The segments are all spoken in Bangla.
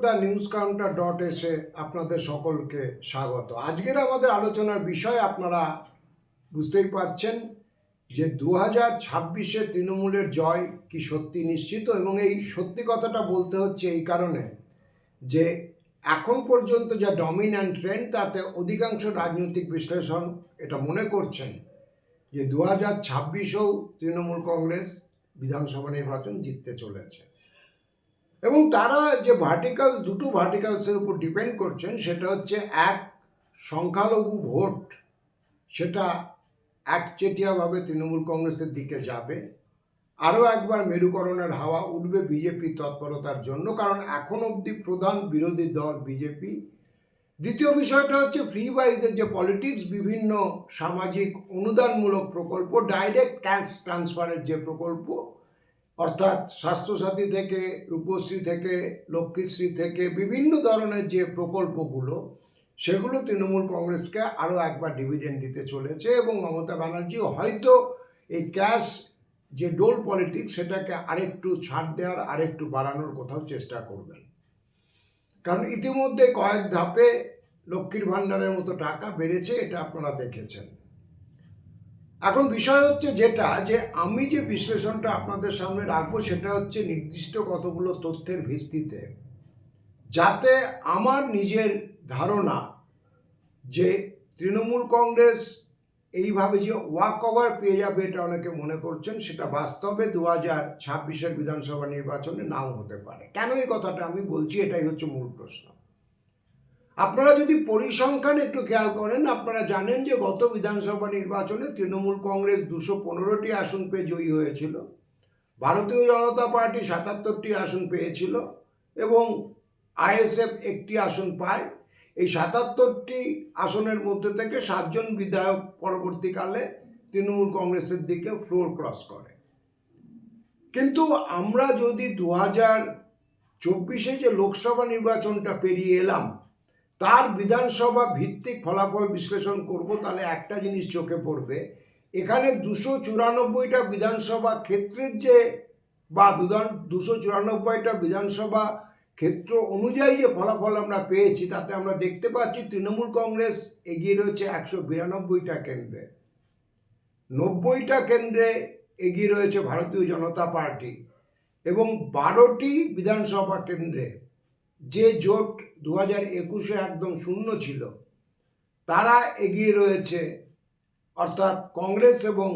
দ্য নিউজ কাউন্টার ডট এসে আপনাদের সকলকে স্বাগত। আজকের আমাদের আলোচনার বিষয় আপনারা বুঝতেই পারছেন যে দু হাজার ছাব্বিশে তৃণমূলের জয় কি সত্যি নিশ্চিত? এবং এই সত্যি কথাটা বলতে হচ্ছে এই কারণে যে এখন পর্যন্ত যা ডমিন্যান্ট ট্রেন্ড তাতে অধিকাংশ রাজনৈতিক বিশ্লেষণ এটা মনে করছেন যে দু হাজার ছাব্বিশেও তৃণমূল কংগ্রেস বিধানসভা নির্বাচন জিততে চলেছে। এবং তারা যে ভার্টিকালস দুটো ভার্টিকালসের উপর ডিপেন্ড করছেন, সেটা হচ্ছে এক সংখ্যালঘু ভোট, সেটা একচেটিয়াভাবে তৃণমূল কংগ্রেসের দিকে যাবে। আরও একবার মেরুকরণের হাওয়া উঠবে বিজেপি তৎপরতার জন্য, কারণ এখন অবধি প্রধান বিরোধী দল বিজেপি। দ্বিতীয় বিষয়টা হচ্ছে ফ্রি ওয়াইজের যে পলিটিক্স বিভিন্ন সামাজিক অনুদানমূলক প্রকল্প ডাইরেক্ট ক্যাশ ট্রান্সফারের যে প্রকল্প অর্থাৎ স্বাস্থ্যসাথী থেকে, রূপশ্রী থেকে, লক্ষ্মীশ্রী থেকে বিভিন্ন ধরনের যে প্রকল্পগুলো, সেগুলো তৃণমূল কংগ্রেসকে আরও একবার ডিভিডেন্ড দিতে চলেছে এবং মমতা ব্যানার্জি হয়তো এই ক্যাশ যে ডোল পলিটিক্স সেটাকে আরেকটু ছাড় দেওয়ার, আরেকটু বাড়ানোর কোথাও চেষ্টা করবেন। কারণ ইতিমধ্যে কয়েক ধাপে লক্ষ্মীর ভাণ্ডারের মতো টাকা বেড়েছে, এটা আপনারা দেখেছেন। এখন বিষয় হচ্ছে যেটা, যে আমি যে বিশ্লেষণটা আপনাদের সামনে রাখব সেটা হচ্ছে নির্দিষ্ট কতগুলো তথ্যের ভিত্তিতে। যাতে আমার নিজের ধারণা যে তৃণমূল কংগ্রেস এইভাবে যে ওয়াক ওভার পেয়ে যাবে এটা অনেকে মনে করছেন, সেটা বাস্তবে দু হাজার ছাব্বিশের বিধানসভা নির্বাচনে নাও হতে পারে। কেন এই কথাটা আমি বলছি এটাই হচ্ছে মূল প্রশ্ন। আপনারা যদি পরিসংখ্যান একটু খেয়াল করেন, আপনারা জানেন যে গত বিধানসভা নির্বাচনে তৃণমূল কংগ্রেস দুশো পনেরোটি আসন পেয়ে জয়ী হয়েছিল, ভারতীয় জনতা পার্টি সাতাত্তরটি আসন পেয়েছিল এবং আইএসএফ একটি আসন পায়। এই সাতাত্তরটি আসনের মধ্যে থেকে সাতজন বিধায়ক পরবর্তীকালে তৃণমূল কংগ্রেসের দিকে ফ্লোর ক্রস করে। কিন্তু আমরা যদি দু হাজার চব্বিশে যে লোকসভা নির্বাচনটা পেরিয়ে এলাম তার বিধানসভা ভিত্তিক ফলাফল বিশ্লেষণ করব, তাহলে একটা জিনিস চোখে পড়বে। এখানে দুশো চুরানব্বইটা বিধানসভা ক্ষেত্রের যে বা দুশো চুরানব্বইটা বিধানসভা ক্ষেত্র অনুযায়ী যে ফলাফল আমরা পেয়েছি, তাতে আমরা দেখতে পাচ্ছি তৃণমূল কংগ্রেস এগিয়ে রয়েছে একশো বিরানব্বইটা কেন্দ্রে। নব্বইটা কেন্দ্রে এগিয়ে রয়েছে ভারতীয় জনতা পার্টি এবং বারোটি বিধানসভা কেন্দ্রে। যে জোট দু হাজার একুশে একদম শূন্য ছিল, তারা এগিয়ে রয়েছে। অর্থাৎ কংগ্রেস এবং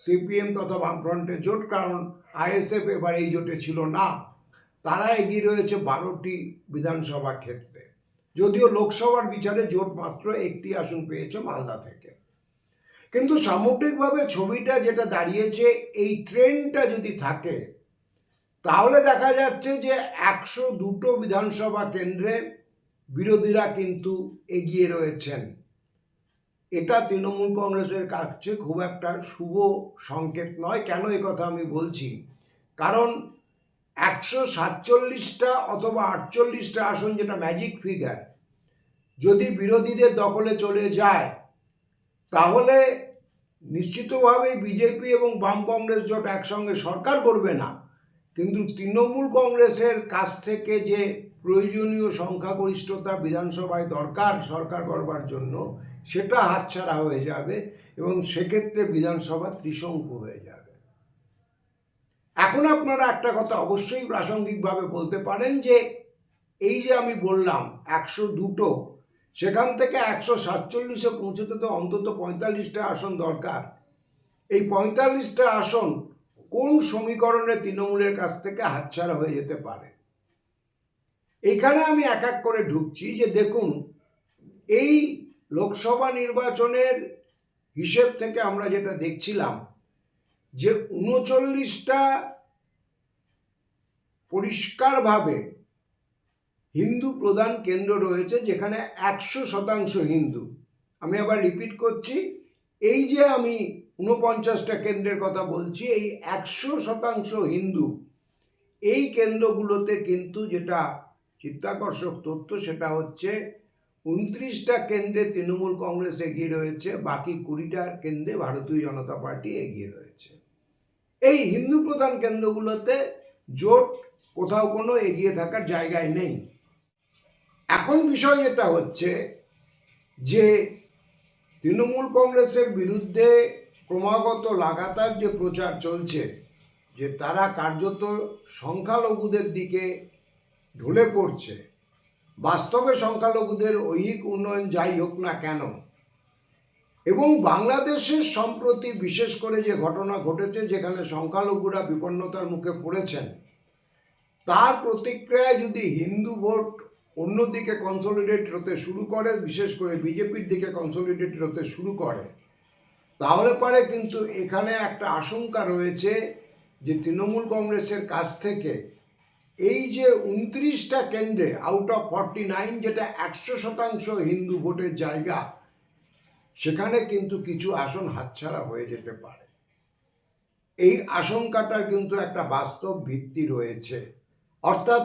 সিপিএম তথা বামফ্রন্টের জোট, কারণ আইএসএফ এবার এই জোটে ছিল না। তারা এগিয়ে রয়েছে বারোটি বিধানসভা ক্ষেত্রে। যদিও লোকসভার বিচারে জোট মাত্র একটি আসন পেয়েছে মালদা থেকে। কিন্তু সামগ্রিকভাবে ছবিটা যেটা দাঁড়িয়েছে, এই ট্রেনটা যদি থাকে তাহলে দেখা যাচ্ছে যে একশো দুটো বিধানসভা কেন্দ্রে বিরোধীরা কিন্তু এগিয়ে রয়েছেন। এটা তৃণমূল কংগ্রেসের কাছে খুব একটা শুভ সংকেত নয়। কেন এ কথা আমি বলছি? কারণ একশো সাতচল্লিশটা অথবা আটচল্লিশটা আসন যেটা ম্যাজিক ফিগার যদি বিরোধীদের দখলে চলে যায়, তাহলে নিশ্চিতভাবেই বিজেপি এবং বাম কংগ্রেস জোট একসঙ্গে সরকার করবে না। কিন্তু তৃণমূল কংগ্রেসের কাছ থেকে যে প্রয়োজনীয় সংখ্যাগরিষ্ঠতা বিধানসভায় দরকার সরকার করবার জন্য, সেটা হাতছাড়া হয়ে যাবে এবং সেক্ষেত্রে বিধানসভা ত্রিশঙ্কু হয়ে যাবে। এখন আপনারা একটা কথা অবশ্যই প্রাসঙ্গিকভাবে বলতে পারেন যে, এই যে আমি বললাম একশো দুটো, সেখান থেকে একশো সাতচল্লিশে পৌঁছতে তো অন্তত পঁয়তাল্লিশটা আসন দরকার। এই পঁয়তাল্লিশটা আসন কোন সমীকরণে তৃণমূলের কাছ থেকে হাতছাড়া হয়ে যেতে পারে? এখানে আমি এক এক করে ঢুকছি যে দেখুন, এই লোকসভা নির্বাচনের হিসেব থেকে আমরা যেটা দেখছিলাম, যে উনচল্লিশটা পরিষ্কারভাবে হিন্দু প্রধান কেন্দ্র রয়েছে যেখানে একশো শতাংশ হিন্দু। আমি আবার রিপিট করছি, এই যে আমি ঊনপঞ্চাশটা কেন্দ্রের কথা বলছি, এই একশো শতাংশ হিন্দু। এই কেন্দ্রগুলোতে কিন্তু যেটা চিত্তাকর্ষক তথ্য, সেটা হচ্ছে উনত্রিশটা কেন্দ্রে তৃণমূল কংগ্রেস এগিয়ে রয়েছে, বাকি কুড়িটা কেন্দ্রে ভারতীয় জনতা পার্টি এগিয়ে রয়েছে। এই হিন্দু প্রধান কেন্দ্রগুলোতে জোট কোথাও কোনো এগিয়ে থাকার জায়গায় নেই। এখন বিষয় এটা হচ্ছে যে তৃণমূল কংগ্রেসের বিরুদ্ধে ক্রমাগত লাগাতার যে প্রচার চলছে, যে তারা কার্যত সংখ্যালঘুদের দিকে ঢলে পড়ছে, বাস্তবে সংখ্যালঘুদের ঐহিক উন্নয়ন যাই হোক না কেন, এবং বাংলাদেশের সম্প্রতি বিশেষ করে যে ঘটনা ঘটেছে, যেখানে সংখ্যালঘুরা বিপন্নতার মুখে পড়েছেন, তার প্রতিক্রিয়ায় যদি হিন্দু ভোট অন্যদিকে কনসলিডেট হতে শুরু করে, বিশেষ করে বিজেপির দিকে কনসলিডেট হতে শুরু করে তাহলে পরে কিন্তু এখানে একটা আশঙ্কা রয়েছে যে তৃণমূল কংগ্রেসের কাছ থেকে এই যে উনত্রিশটা কেন্দ্রে আউট অফ ফর্টি নাইন যেটা একশো শতাংশ হিন্দু ভোটের জায়গা, সেখানে কিন্তু কিছু আসন হাতছাড়া হয়ে যেতে পারে। এই আশঙ্কাটার কিন্তু একটা বাস্তব ভিত্তি রয়েছে। অর্থাৎ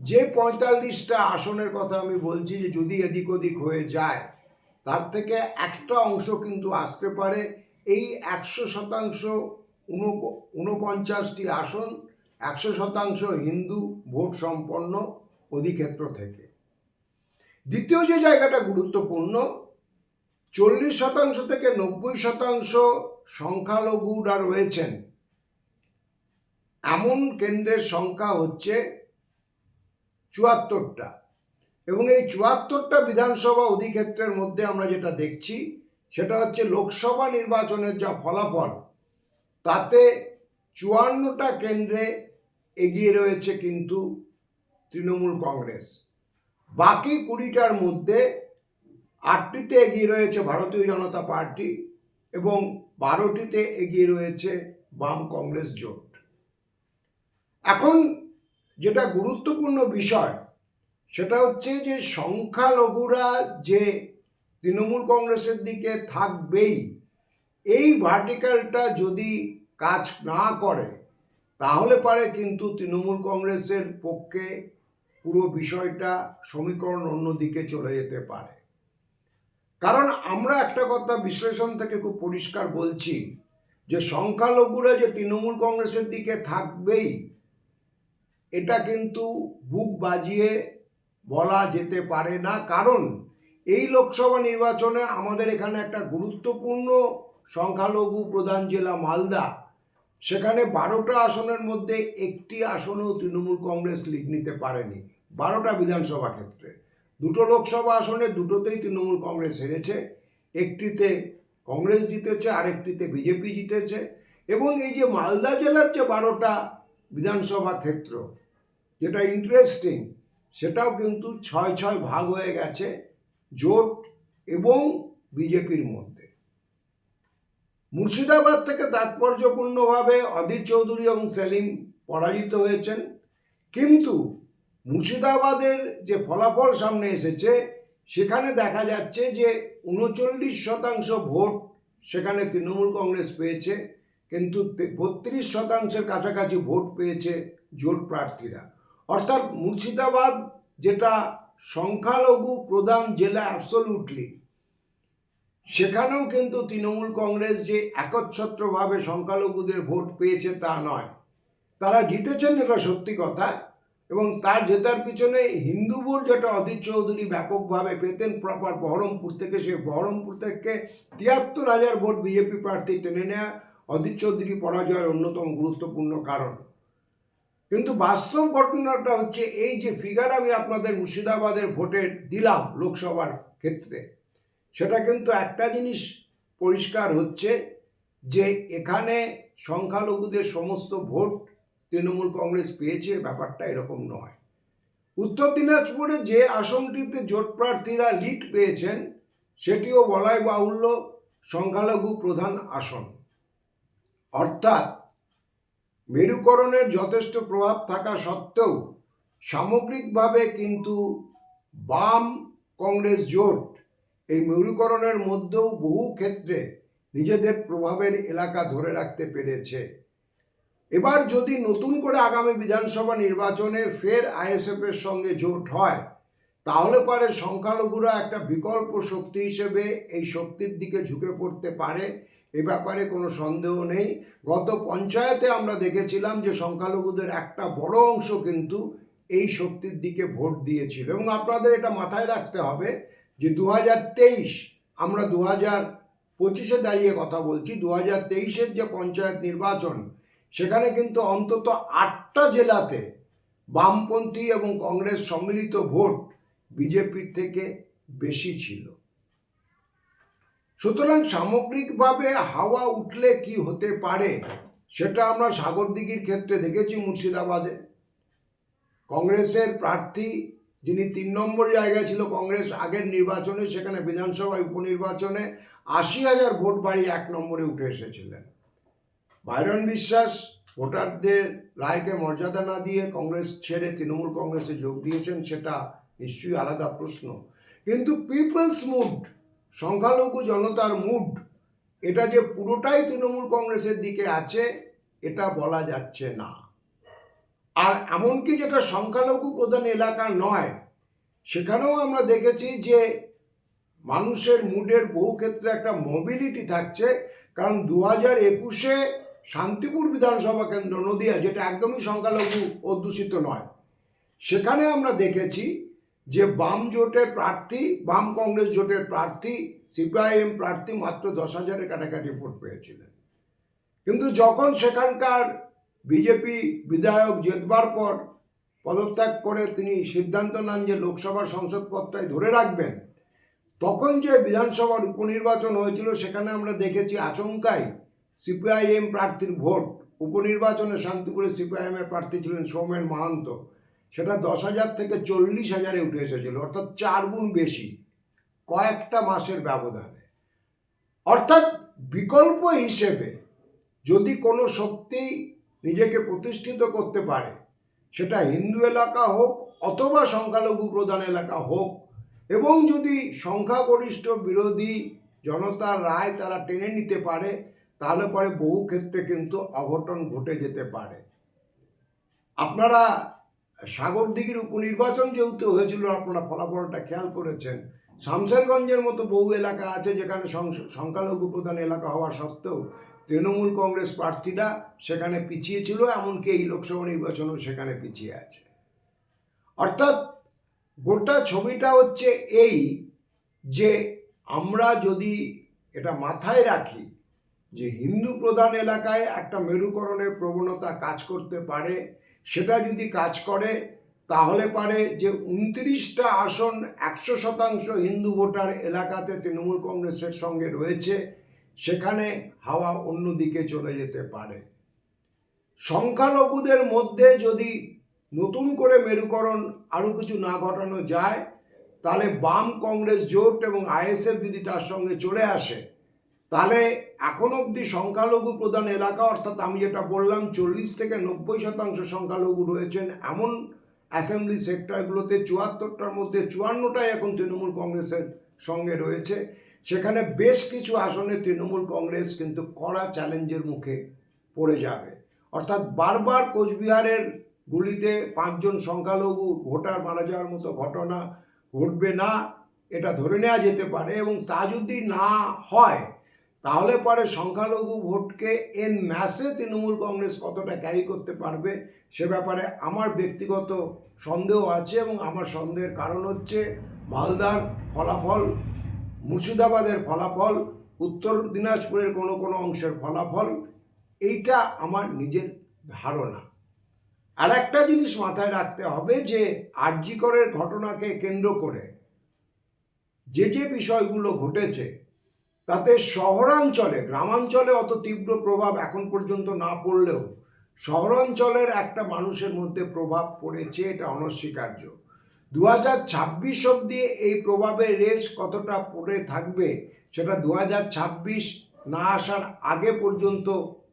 যে পঁয়তাল্লিশটা আসনের কথা আমি বলছি যে যদি এদিক ওদিক হয়ে যায় তার থেকে একটা অংশ কিন্তু আসতে পারে। এই একশো শতাংশ ঊনপ- ঊনপঞ্চাশটি আসন, একশো শতাংশ হিন্দু ভোট সম্পন্ন অধিক্ষেত্র থেকে। দ্বিতীয় যে জায়গাটা গুরুত্বপূর্ণ, চল্লিশ শতাংশ থেকে নব্বই শতাংশ সংখ্যালঘুরা রয়েছেন। এমন কেন্দ্রের সংখ্যা হচ্ছে চুয়াত্তরটা। এবং এই চুয়াত্তরটা বিধানসভা অধিক্ষেত্রের মধ্যে আমরা যেটা দেখছি, সেটা হচ্ছে লোকসভা নির্বাচনের যা ফলাফল, তাতে চুয়ান্নটা কেন্দ্রে এগিয়ে রয়েছে কিন্তু তৃণমূল কংগ্রেস। বাকি কুড়িটার মধ্যে আটটিতে এগিয়ে রয়েছে ভারতীয় জনতা পার্টি এবং বারোটিতে এগিয়ে রয়েছে বাম কংগ্রেস জোট। এখন যেটা গুরুত্বপূর্ণ বিষয় সেটা হচ্ছে যে সংখ্যালঘুরা যে তৃণমূল কংগ্রেসের দিকে থাকবেই, এই ভার্টিক্যালটা যদি কাজ না করে, তাহলে পারে কিন্তু তৃণমূল কংগ্রেসের পক্ষে পুরো বিষয়টা সমীকরণ অন্যদিকে চলে যেতে পারে। কারণ আমরা একটা কথা বিশ্লেষণ থেকে খুব পরিষ্কার বলছি যে সংখ্যালঘুরা যে তৃণমূল কংগ্রেসের দিকে থাকবেই, এটা কিন্তু বুক বাজিয়ে বলা যেতে পারে না। কারণ এই লোকসভা নির্বাচনে আমাদের এখানে একটা গুরুত্বপূর্ণ সংখ্যালঘু প্রধান জেলা মালদা। সেখানে বারোটা আসনের মধ্যে একটি আসনেও তৃণমূল কংগ্রেস লিড নিতে পারেনি, বারোটা বিধানসভা ক্ষেত্রে। দুটো লোকসভা আসনে দুটোতেই তৃণমূল কংগ্রেস হেরেছে, একটিতে কংগ্রেস জিতেছে, আরেকটিতে বিজেপি জিতেছে। এবং এই যে মালদা জেলার যে বারোটা বিধানসভা ক্ষেত্র, যেটা ইন্টারেস্টিং সেটাও কিন্তু ছয় ছয় ভাগ হয়ে গেছে জোট এবং বিজেপির মধ্যে। মুর্শিদাবাদ থেকে তাৎপর্যপূর্ণভাবে অধীর চৌধুরী এবং সেলিম পরাজিত হয়েছেন। কিন্তু মুর্শিদাবাদের যে ফলাফল সামনে এসেছে, সেখানে দেখা যাচ্ছে যে উনচল্লিশ শতাংশ ভোট সেখানে তৃণমূল কংগ্রেস পেয়েছে, কিন্তু বত্রিশ শতাংশের কাছাকাছি ভোট পেয়েছে জোট প্রার্থীরা। অর্থাৎ মুর্শিদাবাদ যেটা সংখ্যালঘু প্রধান জেলা অ্যাবসলুটলি সেখানেও কিন্তু তৃণমূল কংগ্রেস যে একচ্ছত্রভাবে সংখ্যালঘুদের ভোট পেয়েছে তা নয়। তারা জিতেছেন এটা সত্যি কথা এবং তার জেতার পিছনে হিন্দু ভোট যেটা অধীর চৌধুরী ব্যাপকভাবে পেতেন প্রপার বহরমপুর থেকে, সে বহরমপুর থেকে তিয়াত্তর হাজার ভোট বিজেপি প্রার্থী টেনে নেওয়া অধীর চৌধুরী পরাজয়ের অন্যতম গুরুত্বপূর্ণ কারণ। কিন্তু বাস্তব ঘটনাটা হচ্ছে এই যে ফিগার আমি আপনাদের মুর্শিদাবাদের ভোটের দিলাম লোকসভার ক্ষেত্রে, সেটা কিন্তু একটা জিনিস পরিষ্কার হচ্ছে যে এখানে সংখ্যালঘুদের সমস্ত ভোট তৃণমূল কংগ্রেস পেয়েছে, ব্যাপারটা এরকম নয়। উত্তর দিনাজপুরে যে আসনটিতে জোট প্রার্থীরা লিড পেয়েছেন, সেটিও বলাই বাহুল্য সংখ্যালঘু প্রধান আসন। অর্থাৎ মেরুকরণের যথেষ্ট প্রভাব থাকা সত্ত্বেও সামগ্রিকভাবে কিন্তু বাম কংগ্রেস জোট এই মেরুকরণের মধ্যেও বহু ক্ষেত্রে নিজেদের প্রভাবের এলাকা ধরে রাখতে পেরেছে। এবার যদি নতুন করে আগামী বিধানসভা নির্বাচনে ফের আইএসএফের সঙ্গে জোট হয়, তাহলে পরে সংখ্যালঘুরা একটা বিকল্প শক্তি হিসেবে এই শক্তির দিকে ঝুঁকে পড়তে পারে এ ব্যাপারে কোনো সন্দেহ নেই। গত পঞ্চায়েতে আমরা দেখেছিলাম যে সংখ্যালঘুদের একটা বড় অংশ কিন্তু এই শক্তির দিকে ভোট দিয়েছিল এবং আপনাদের এটা মাথায় রাখতে হবে যে দু হাজার তেইশ আমরা দু হাজার পঁচিশে দাঁড়িয়ে কথা বলছি দু হাজার তেইশের যে পঞ্চায়েত নির্বাচন, সেখানে কিন্তু অন্তত আটটা জেলাতে বামপন্থী এবং কংগ্রেস সম্মিলিত ভোট বিজেপির থেকে বেশি ছিল। সুতরাং সামগ্রিকভাবে হাওয়া উঠলে কি হতে পারে, সেটা আমরা সাগরদিঘির ক্ষেত্রে দেখেছি মুর্শিদাবাদে। কংগ্রেসের প্রার্থী যিনি তিন নম্বর জায়গায় ছিল, কংগ্রেস আগের নির্বাচনে, সেখানে বিধানসভা উপনির্বাচনে আশি হাজার ভোট বাড়িয়ে এক নম্বরে উঠে এসেছিলেন। বাইরন বিশ্বাস, ভোটারদের রায়কে মর্যাদা না দিয়ে কংগ্রেস ছেড়ে তৃণমূল কংগ্রেসে যোগ দিয়েছেন, সেটা নিশ্চয়ই আলাদা প্রশ্ন। কিন্তু পিপলস মুড সংখ্যালঘু জনতার মুড এটা যে পুরোটাই তৃণমূল কংগ্রেসের দিকে আছে, এটা বলা যাচ্ছে না। আর এমনকি যেটা সংখ্যালঘু প্রধান এলাকা নয়, সেখানেও আমরা দেখেছি যে মানুষের মুডের বহু ক্ষেত্রে একটা মোবিলিটি থাকছে, কারণ দু হাজার একুশে শান্তিপুর বিধানসভা কেন্দ্র, নদিয়া, যেটা একদমই সংখ্যালঘু অধ্যুষিত নয়, সেখানে আমরা দেখেছি যে বাম জোটের প্রার্থী, বাম কংগ্রেস জোটের প্রার্থী, সিপিআইএম প্রার্থী মাত্র দশ হাজারের কাটাকাটি ভোট পেয়েছিলেন। কিন্তু যখন সেখানকার বিজেপি বিধায়ক জেতবার পর পদত্যাগ করে তিনি সিদ্ধান্ত নেন যে লোকসভার সংসদ ধরে রাখবেন, তখন যে বিধানসভার উপনির্বাচন হয়েছিল সেখানে আমরা দেখেছি আচমকাই সিপিআইএম প্রার্থীর ভোট। উপনির্বাচনে শান্তিপুরে সিপিআইএম এর প্রার্থী ছিলেন সৌমেন মাহান্ত। সেটা দশ হাজার থেকে চল্লিশ হাজারে উঠে এসেছিল, অর্থাৎ চার গুণ বেশি কয়েকটা মাসের ব্যবধানে। অর্থাৎ বিকল্প হিসেবে যদি কোনো শক্তি নিজেকে প্রতিষ্ঠিত করতে পারে, সেটা হিন্দু এলাকা হোক অথবা সংখ্যালঘু প্রধান এলাকা হোক, এবং যদি সংখ্যাগরিষ্ঠ বিরোধী জনতার রায় তারা টেনে নিতে পারে, তাহলে পরে বহু ক্ষেত্রে কিন্তু অঘটন ঘটে যেতে পারে। আপনারা সাগরদিঘির উপনির্বাচন যেহেতু হয়েছিল, আপনারা ফলাফলটা খেয়াল করেছেন। শামশেরগঞ্জের মতো বহু এলাকা আছে যেখানে সংখ্যালঘু প্রধান এলাকা হওয়া সত্ত্বেও তৃণমূল কংগ্রেস প্রার্থীরা সেখানে পিছিয়ে ছিল, এমনকি এই লোকসভা নির্বাচনও সেখানে পিছিয়ে আছে। অর্থাৎ গোটা ছবিটা হচ্ছে এই যে আমরা যদি এটা মাথায় রাখি যে হিন্দু প্রধান এলাকায় একটা মেরুকরণের প্রবণতা কাজ করতে পারে সেটা যদি কাজ করে, তাহলে পারে যে উনত্রিশটা আসন একশো শতাংশ হিন্দু ভোটার এলাকাতে তৃণমূল কংগ্রেসের সঙ্গে রয়েছে, সেখানে হাওয়া অন্যদিকে চলে যেতে পারে। সংখ্যালঘুদের মধ্যে যদি নতুন করে মেরুকরণ আরও কিছু না ঘটানো যায়, তাহলে বাম কংগ্রেস জোট এবং আইএসএফ যদি তার সঙ্গে চলে আসে তাহলে এখন অবধি সংখ্যালঘু প্রধান এলাকা, অর্থাৎ আমি যেটা বললাম, চল্লিশ থেকে নব্বই শতাংশ সংখ্যালঘু রয়েছেন এমন অ্যাসেম্বলি সেক্টরগুলোতে, চুয়াত্তরটার মধ্যে চুয়ান্নটাই এখন তৃণমূল কংগ্রেসের সঙ্গে রয়েছে। সেখানে বেশ কিছু আসনে তৃণমূল কংগ্রেস কিন্তু কড়া চ্যালেঞ্জের মুখে পড়ে যাবে। অর্থাৎ বারবার কোচবিহারের গুলিতে পাঁচজন সংখ্যালঘু ভোটার মারা যাওয়ার মতো ঘটনা ঘটবে না, এটা ধরে নেওয়া যেতে পারে এবং তা যদি না হয় তাহলে পরে সংখ্যালঘু ভোটকে এন ম্যাসে তৃণমূল কংগ্রেস কতটা ক্যারি করতে পারবে সে ব্যাপারে আমার ব্যক্তিগত সন্দেহ আছে এবং আমার সন্দেহের কারণ হচ্ছে মালদার ফলাফল, মুর্শিদাবাদের ফলাফল, উত্তর দিনাজপুরের কোনো কোনো অংশের ফলাফল, এইটা আমার নিজের ধারণা। আর একটা জিনিস মাথায় রাখতে হবে যে আরজিকরের ঘটনাকে কেন্দ্র করে যে যে বিষয়গুলো ঘটেছে তাতে শহরাঞ্চলে, গ্রামাঞ্চলে অত তীব্র প্রভাব এখন পর্যন্ত না পড়লেও শহরাঞ্চলের একটা মানুষের মধ্যে প্রভাব পড়েছে, এটা অনস্বীকার্য। দু হাজার ছাব্বিশ অব্দি এই প্রভাবের রেস কতটা পড়ে থাকবে, সেটা দু হাজার ছাব্বিশ না আসার আগে পর্যন্ত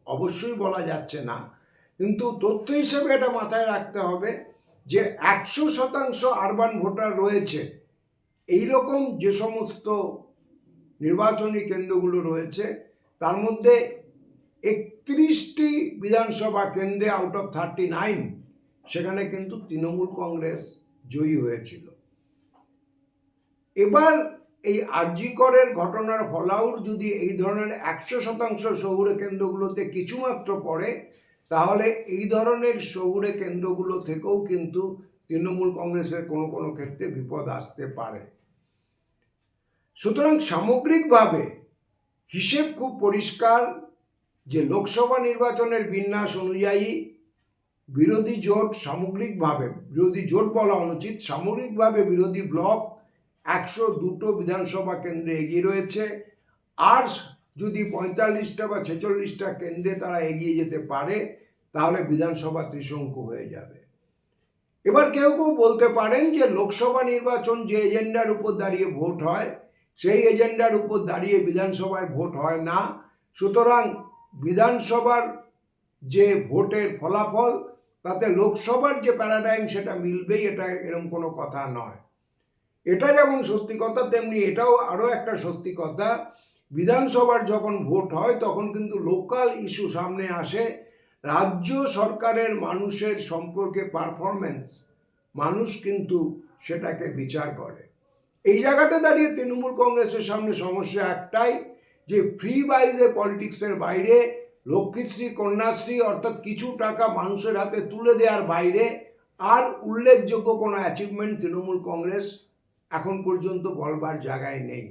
অবশ্যই বলা যাচ্ছে না। কিন্তু তথ্য হিসেবে এটা মাথায় রাখতে হবে যে একশো শতাংশ আরবান ভোটার রয়েছে। এই রকম যে সমস্ত নির্বাচনী কেন্দ্রগুলো রয়েছে। তার মধ্যে একত্রিশটি বিধানসভা কেন্দ্রে আউট অফ থার্টি নাইন সেখানে কিন্তু তৃণমূল কংগ্রেস জয়ী হয়েছিল। এবার এই আরজিকরের ঘটনার ফলাউট যদি এই ধরনের একশো শতাংশ শহুরে কেন্দ্রগুলোতে কিছুমাত্র পড়ে, তাহলে এই ধরনের শহুরে কেন্দ্রগুলো থেকেও কিন্তু তৃণমূল কংগ্রেসের কোনো কোনো ক্ষেত্রে বিপদ আসতে পারে। সুতরাং সামগ্রিকভাবে হিসেব খুব পরিষ্কার যে লোকসভা নির্বাচনের বিন্যাস অনুযায়ী বিরোধী জোট সামগ্রিকভাবে, বিরোধী জোট বলা অনুচিত, সামগ্রিকভাবে বিরোধী ব্লক একশো দুটো বিধানসভা কেন্দ্রে এগিয়ে রয়েছে। আর যদি পঁয়তাল্লিশটা বা ছেচল্লিশটা কেন্দ্রে তারা এগিয়ে যেতে পারে, তাহলে বিধানসভা ত্রিশঙ্কু হয়ে যাবে। এবার কেউ কেউ বলতে পারেন যে লোকসভা নির্বাচন যে এজেন্ডার উপর দাঁড়িয়ে ভোট হয় সেই এজেন্ডার উপর দাঁড়িয়ে বিধানসভায় ভোট হয় না। সুতরাং বিধানসভার যে ভোটের ফলাফল, তাতে লোকসভার যে প্যারাডাইম সেটা মিলবেই, এটা এরকম কোনো কথা নয়। এটা যেমন সত্যি কথা, তেমনি এটাও আরও একটা সত্যি কথা, বিধানসভার যখন ভোট হয়, তখন কিন্তু লোকাল ইস্যু সামনে আসে। রাজ্য সরকারের মানুষের সম্পর্কে পারফরমেন্স মানুষ কিন্তু সেটাকে বিচার করে। এই জায়গাটা দাঁড়িয়ে তৃণমূল কংগ্রেসের সামনে সমস্যা একটাই, যে ফ্রি বাইজে পলিটিক্সের বাইরে লক্ষ্মীশ্রী কন্যাশ্রী অর্থাৎ কিছু টাকা মানুষের হাতে তুলে দেওয়ার বাইরে আর উল্লেখযোগ্য কোনো অ্যাচিভমেন্ট তৃণমূল কংগ্রেস এখন পর্যন্ত বলবার জায়গায় নেই।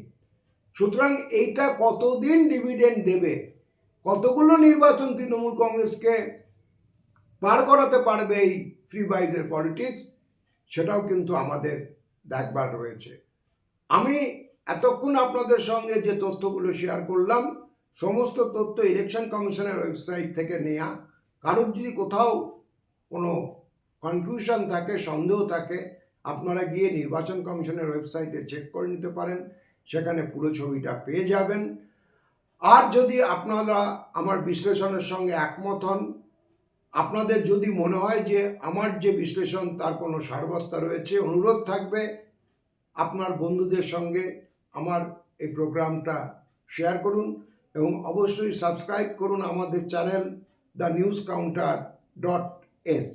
সুতরাং এইটা কতদিন ডিভিডেন্ড দেবে? কতগুলো নির্বাচন তৃণমূল কংগ্রেসকে পার করাতে পারবে এই ফ্রি বাইজের পলিটিক্স সেটাও কিন্তু আমাদের দেখবার রয়েছে। আমি এতক্ষণ আপনাদের সঙ্গে যে তথ্যগুলো শেয়ার করলাম, সমস্ত তথ্য ইলেকশন কমিশনের ওয়েবসাইট থেকে নেওয়া কারোর যদি কোথাও কোনো কনফিউশন থাকে, সন্দেহ থাকে, আপনারা গিয়ে নির্বাচন কমিশনের ওয়েবসাইটে চেক করে নিতে পারেন। সেখানে পুরো ছবিটা পেয়ে যাবেন। আর যদি আপনারা আমার বিশ্লেষণের সঙ্গে একমত হন, আপনাদের যদি মনে হয় যে আমার যে বিশ্লেষণ, তার কোনো সারবত্তা রয়েছে, অনুরোধ থাকবে আপনার বন্ধুদের সঙ্গে আমার এই প্রোগ্রামটা শেয়ার করুন এবং অবশ্যই সাবস্ক্রাইব করুন আমাদের channel the news counter dot S.